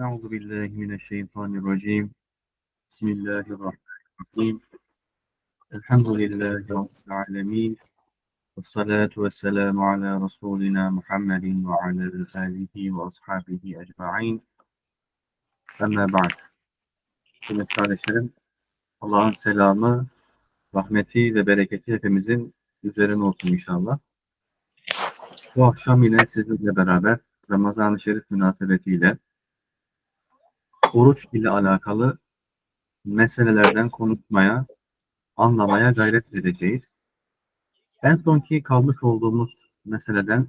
Euzu billahi mineşşeytanirracim. Bismillahirrahmanirrahim. Elhamdülillahi rabbil alamin. Ves salatu ves selamu ala rasulina Muhammedin ve ala alihi ve ashabihi ecmaîn. Ama ba'd. Kıymetli kardeşlerim, Allah'ın selamı, rahmeti ve bereketi hepimizin üzerine olsun inşallah. Bu akşam yine sizlerle beraber Ramazan-ı Şerif münasebetiyle oruç ile alakalı meselelerden konuşmaya, anlamaya gayret edeceğiz. En sonki kalmış olduğumuz meseleden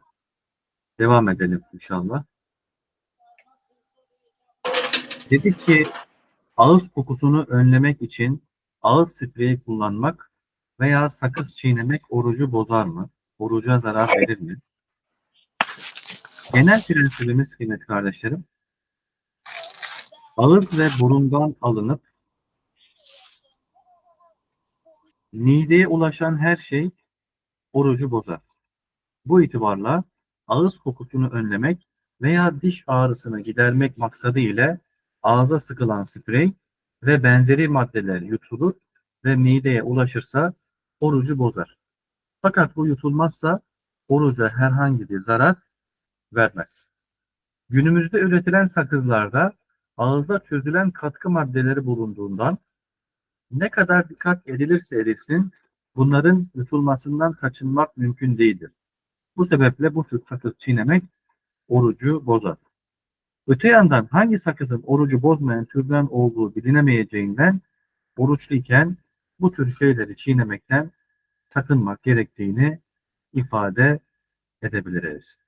devam edelim inşallah. Dedik ki ağız kokusunu önlemek için ağız spreyi kullanmak veya sakız çiğnemek orucu bozar mı? Oruca zarar verir mi? Genel prensibimiz kıymetli kardeşlerim, ağız ve burundan alınıp mideye ulaşan her şey orucu bozar. Bu itibarla ağız kokusunu önlemek veya diş ağrısını gidermek maksadı ile ağza sıkılan sprey ve benzeri maddeler yutulur ve mideye ulaşırsa orucu bozar. Fakat bu yutulmazsa oruca herhangi bir zarar vermez. Günümüzde üretilen sakızlarda ağızda çözülen katkı maddeleri bulunduğundan ne kadar dikkat edilirse edilsin bunların yutulmasından kaçınmak mümkün değildir. Bu sebeple bu tür sakız çiğnemek orucu bozar. Öte yandan hangi sakızın orucu bozmayan türden olduğu bilinemeyeceğinden oruçluyken bu tür şeyleri çiğnemekten sakınmak gerektiğini ifade edebiliriz.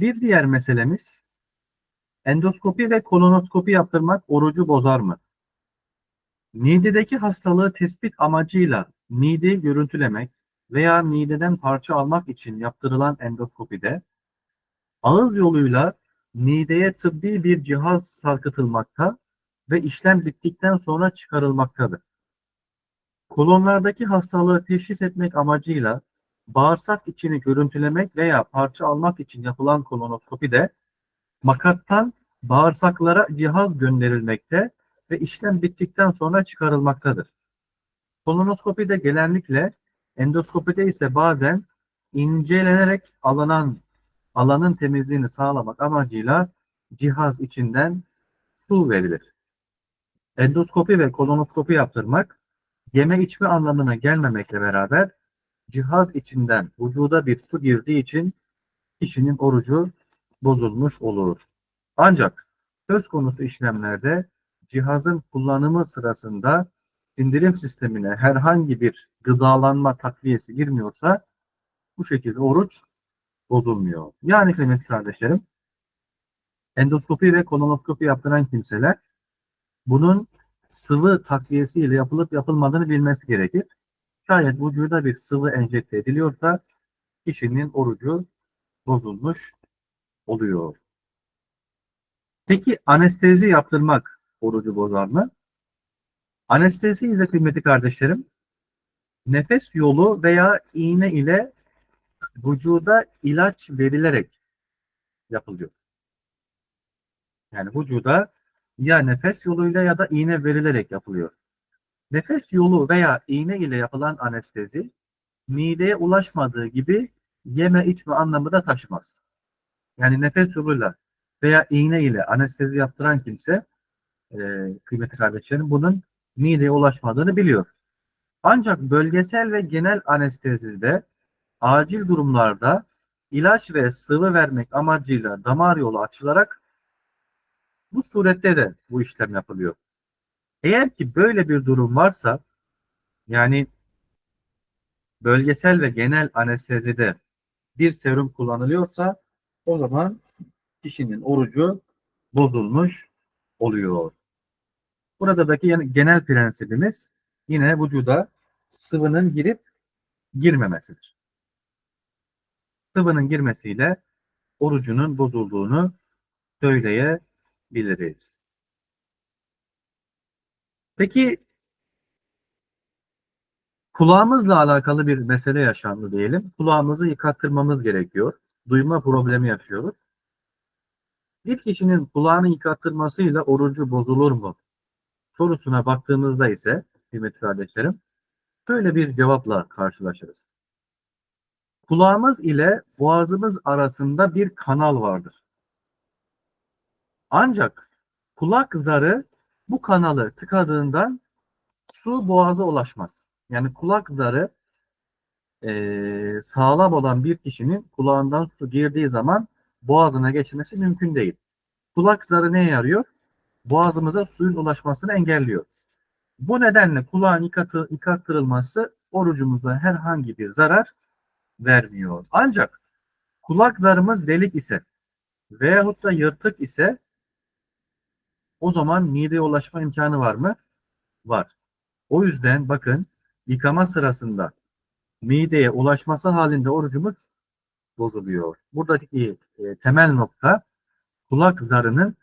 Bir diğer meselemiz endoskopi ve kolonoskopi yaptırmak orucu bozar mı? Midedeki hastalığı tespit amacıyla mideyi görüntülemek veya mideden parça almak için yaptırılan endoskopide ağız yoluyla mideye tıbbi bir cihaz sarkıtılmakta ve işlem bittikten sonra çıkarılmaktadır. Kolonlardaki hastalığı teşhis etmek amacıyla bağırsak içini görüntülemek veya parça almak için yapılan kolonoskopide makattan bağırsaklara cihaz gönderilmekte ve işlem bittikten sonra çıkarılmaktadır. Kolonoskopide genellikle endoskopide ise bazen incelenerek alınan alanın temizliğini sağlamak amacıyla cihaz içinden su verilir. Endoskopi ve kolonoskopi yaptırmak yeme içme anlamına gelmemekle beraber cihaz içinden vücuda bir su girdiği için kişinin orucu bozulmuş olur. Ancak söz konusu işlemlerde cihazın kullanımı sırasında sindirim sistemine herhangi bir gıdalanma takviyesi girmiyorsa bu şekilde oruç bozulmuyor. Yani kıymetli kardeşlerim endoskopi ve kolonoskopi yaptıran kimseler bunun sıvı takviyesiyle yapılıp yapılmadığını bilmesi gerekir. Şayet vücuda bir sıvı enjekte ediliyorsa kişinin orucu bozulmuş oluyor. Peki anestezi yaptırmak orucu bozar mı? Anestezi ile kıymetli kardeşlerim nefes yolu veya iğne ile vücuda ilaç verilerek yapılıyor. Yani vücuda ya nefes yoluyla ya da iğne verilerek yapılıyor. Nefes yolu veya iğne ile yapılan anestezi mideye ulaşmadığı gibi yeme içme anlamı da taşımaz. Yani nefes yoluyla veya iğne ile anestezi yaptıran kimse e, kıymetli kardeşlerim bunun mideye ulaşmadığını biliyor. Ancak bölgesel ve genel anestezide acil durumlarda ilaç ve sıvı vermek amacıyla damar yolu açılarak bu surette de bu işlem yapılıyor. Eğer ki böyle bir durum varsa yani bölgesel ve genel anestezide bir serum kullanılıyorsa o zaman kişinin orucu bozulmuş oluyor. Buradaki genel prensibimiz yine vücuda sıvının girip girmemesidir. Sıvının girmesiyle orucunun bozulduğunu söyleyebiliriz. Peki Kulağımızla alakalı bir mesele yaşandı diyelim. Kulağımızı yıkattırmamız gerekiyor. Duyma problemi yaşıyoruz. Bir kişinin kulağını yıkattırmasıyla orucu bozulur mu? Sorusuna baktığımızda ise kıymetli kardeşlerim şöyle bir cevapla karşılaşırız. Kulağımız ile boğazımız arasında bir kanal vardır. Ancak kulak zarı bu kanalı tıkadığından su boğaza ulaşmaz. Yani kulak zarı e, sağlam olan bir kişinin kulağından su girdiği zaman boğazına geçmesi mümkün değil. Kulak zarı neye yarıyor? Boğazımıza suyun ulaşmasını engelliyor. Bu nedenle kulağın yıkatı, yıkattırılması orucumuza herhangi bir zarar vermiyor. Ancak kulak zarımız delik ise veyahut da yırtık ise o zaman mideye ulaşma imkanı var mı? Var. O yüzden bakın yıkama sırasında mideye ulaşması halinde orucumuz bozuluyor. Buradaki e, temel nokta kulak zarının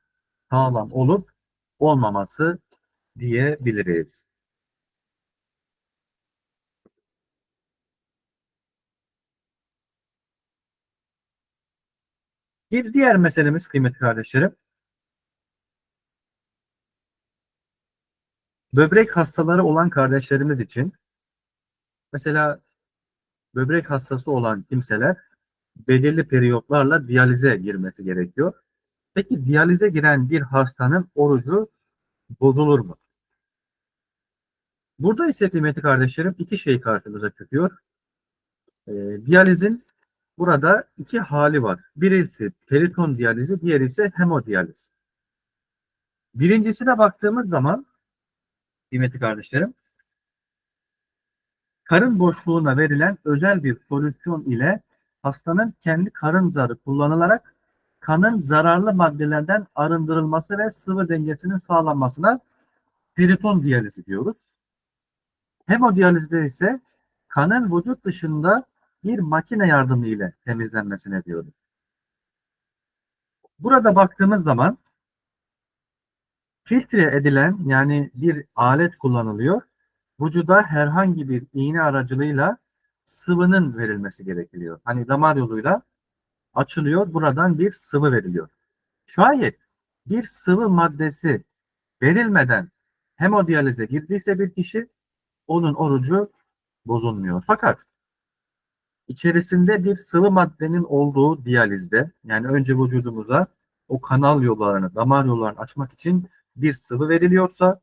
sağlam olup olmaması diyebiliriz. Bir diğer meselemiz kıymetli kardeşlerim. Böbrek hastaları olan kardeşlerimiz için mesela böbrek hastası olan kimseler belirli periyotlarla diyalize girmesi gerekiyor. Peki diyalize giren bir hastanın orucu bozulur mu? Burada ise kıymetli kardeşlerim iki şey karşımıza çıkıyor. E, diyalizin burada iki hali var. Birisi periton diyalizi, diğeri ise hemodiyaliz. Birincisine baktığımız zaman kıymetli kardeşlerim karın boşluğuna verilen özel bir solüsyon ile hastanın kendi karın zarı kullanılarak kanın zararlı maddelerden arındırılması ve sıvı dengesinin sağlanmasına periton diyalizi diyoruz. Hemodiyalizde ise kanın vücut dışında bir makine yardımı ile temizlenmesine diyoruz. Burada baktığımız zaman filtre edilen yani bir alet kullanılıyor. Vücuda herhangi bir iğne aracılığıyla sıvının verilmesi gerekiyor. Hani damar yoluyla açılıyor. Buradan bir sıvı veriliyor. Şayet bir sıvı maddesi verilmeden hemodiyalize girdiyse bir kişi onun orucu bozulmuyor. Fakat içerisinde bir sıvı maddenin olduğu diyalizde yani önce vücudumuza o kanal yollarını, damar yollarını açmak için bir sıvı veriliyorsa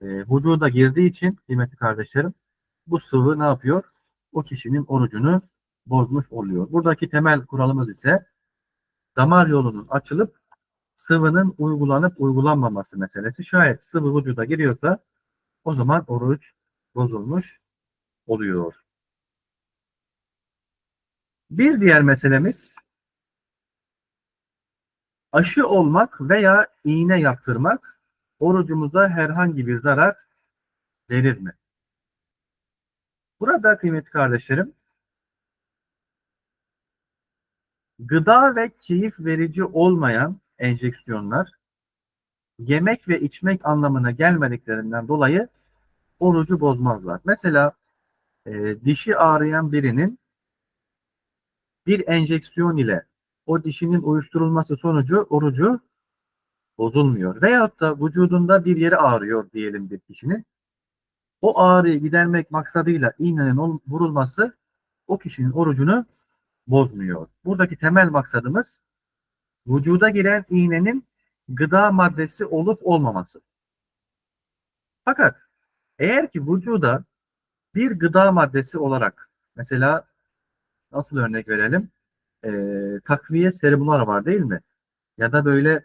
e, vücuda girdiği için kıymetli kardeşlerim bu sıvı ne yapıyor? O kişinin orucunu bozmuş oluyor. Buradaki temel kuralımız ise damar yolunun açılıp sıvının uygulanıp uygulanmaması meselesi. Şayet sıvı vücuda giriyorsa o zaman oruç bozulmuş oluyor. Bir diğer meselemiz aşı olmak veya iğne yaptırmak orucumuza herhangi bir zarar verir mi? Burada kıymetli kardeşlerim gıda ve keyif verici olmayan enjeksiyonlar yemek ve içmek anlamına gelmediklerinden dolayı orucu bozmazlar. Mesela e, dişi ağrıyan birinin bir enjeksiyon ile o dişinin uyuşturulması sonucu orucu bozulmuyor. Veyahut da vücudunda bir yeri ağrıyor diyelim bir kişinin. O ağrıyı gidermek maksadıyla iğnenin vurulması o kişinin orucunu bozmuyor. Buradaki temel maksadımız vücuda giren iğnenin gıda maddesi olup olmaması. Fakat eğer ki vücuda bir gıda maddesi olarak mesela nasıl örnek verelim? Ee, takviye serumlar var değil mi? Ya da böyle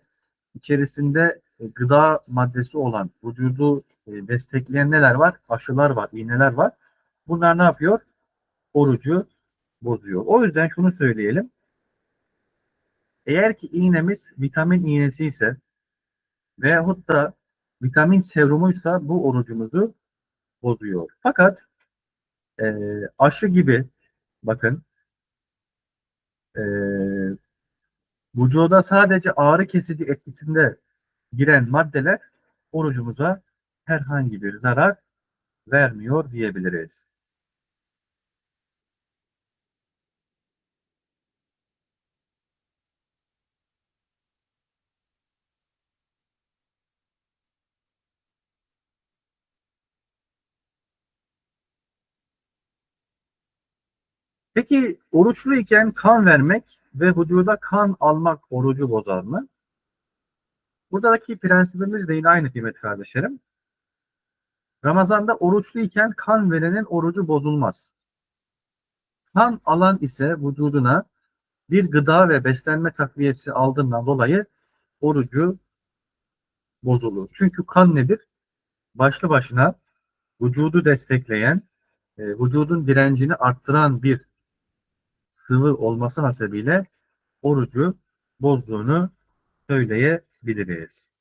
içerisinde e, gıda maddesi olan vücudu e, destekleyen neler var? Aşılar var, iğneler var. Bunlar ne yapıyor? Orucu bozuyor. O yüzden şunu söyleyelim. Eğer ki iğnemiz vitamin iğnesi ise veyahut da vitamin serumuysa bu orucumuzu bozuyor. Fakat e, aşı gibi bakın e, vücuda sadece ağrı kesici etkisinde giren maddeler orucumuza herhangi bir zarar vermiyor diyebiliriz. Peki oruçluyken kan vermek ve vücuda kan almak orucu bozar mı? Buradaki prensibimiz de yine aynı kıymet kardeşlerim. Ramazanda oruçluyken kan verenin orucu bozulmaz. Kan alan ise vücuduna bir gıda ve beslenme takviyesi aldığından dolayı orucu bozulur. Çünkü kan nedir? Başlı başına vücudu destekleyen, e, vücudun direncini arttıran bir sıvı olması hasebiyle orucu bozduğunu söyleyebiliriz.